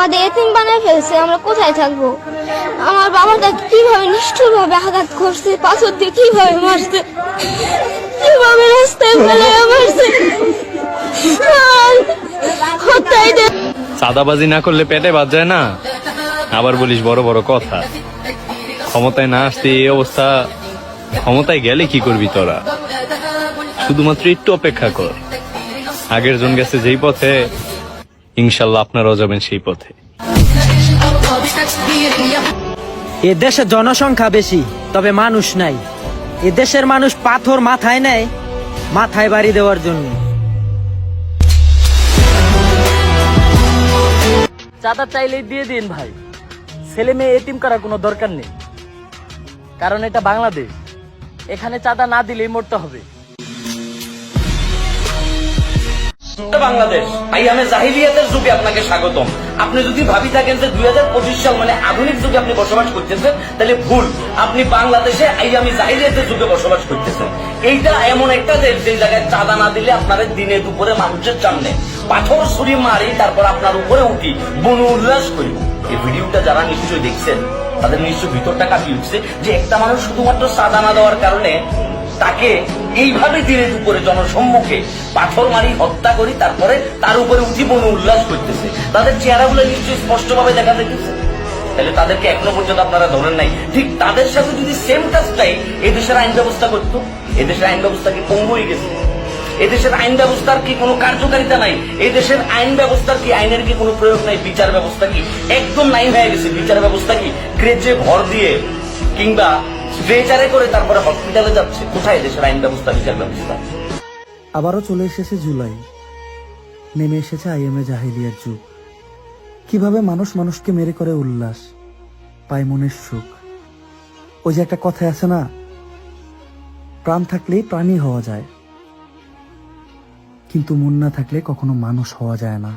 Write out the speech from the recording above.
আমাদের এতিম বানায় ফেলছে, আমরা কোথায় থাকব? আমার বাবাটা কীভাবে নিষ্ঠুর ভাবে আঘাত করছে, পাথর দিয়ে কীভাবে মারছে, কীভাবে রাস্তায় ফেলে মারছে? চাঁদাবাজি না করলে পেটে বাদ যায় না? আবার বলিস বড় বড় কথা। ক্ষমতায় না আসতে এই অবস্থা, ক্ষমতায় গেলে কি করবি তোরা? শুধুমাত্র একটু অপেক্ষা কর। আগের জন গেছে যেই পথে ইনশাল্লাহ আপনারাও যাবেন সেই পথে। এ দেশে জনসংখ্যা বেশি তবে মানুষ নাই। এ দেশের মানুষ পাথর মাথায় নেয় মাথায় বাড়ি দেওয়ার জন্য। চাঁদা চাইলেই দিয়ে দিন ভাই। ছেলে মেয়ে এটিম করার কোনো দরকার নেই। কারণ এটা বাংলাদেশ। এখানে চাঁদা না দিলেই মরতে হবে। বাংলাদেশ। আইয়ামে জাহিলিয়াতের যুগে আপনাকে স্বাগতম। আপনি যদি ভাবি থাকেন যে দুই হাজার পঁচিশ সাল মানে আধুনিক যুগে আপনি বসবাস করতেছেন, তাহলে ভুল। আপনি বাংলাদেশে আইয়ামি জাহিলিয়াতের যুগে বসবাস করতেছেন। এইটা এমন একটা দেশ যে জায়গায় চাঁদা না দিলে আপনার দিনে দুপুরে মানুষের সামনে পাথর ছুরি মারি, তারপর আপনার উপরে উঠি, বনু উল্লাস করি। এই ভিডিওটা যারা নিশ্চয়ই দেখছেন, তাদের নিশ্চয় ভিতরটা কাটিয়ে উঠছে যে একটা মানুষ শুধুমাত্র চাঁদা না দেওয়ার কারণে তাকে এইভাবে দিনে দুপুরে জনসম্মুখে পাথর মারি, হত্যা করি, তারপরে তার উপরে উঠি বনে উল্লাস করতেছে। তাদের চেহারাগুলো নিশ্চয়ই স্পষ্টভাবে দেখা যেতেছে তাহলে তাদেরকে এখনও পর্যন্ত আপনারা ধরেন নাই। ঠিক তাদের সাথে যদি সেম কাজটাই এদেশের আইন ব্যবস্থা করতো, এদেশের আইন ব্যবস্থা কি পঙ্গু হয়ে গেছে? এদেশের আইন ব্যবস্থার কি কোনো কার্যকারিতা নাই? এই দেশের আইন ব্যবস্থার কি, আইনের কি কোনো প্রয়োগ নাই? বিচার ব্যবস্থা কি একদম নাই হয়ে গেছে? বিচার ব্যবস্থা কি? ক্রেজে ভর দিয়ে কিংবা স্ট্রেচারে করে তারপরে হসপিটালে যাচ্ছে। কোথায় দেশের আইন ব্যবস্থা, বিচার ব্যবস্থা? আবারও চলে এসেছে জুলাই। নেমে এসেছে আইএমএ জাহিলিয়ার যুগ। কীভাবে মানুষ মানুষকে মেরে করে উল্লাস, পায় মনের সুখ। ওই যে একটা কথা আছে না, প্রাণ থাকলেই প্রাণী হওয়া যায়। কিন্তু মন না থাকলে কখনো মানুষ হওয়া যায় না।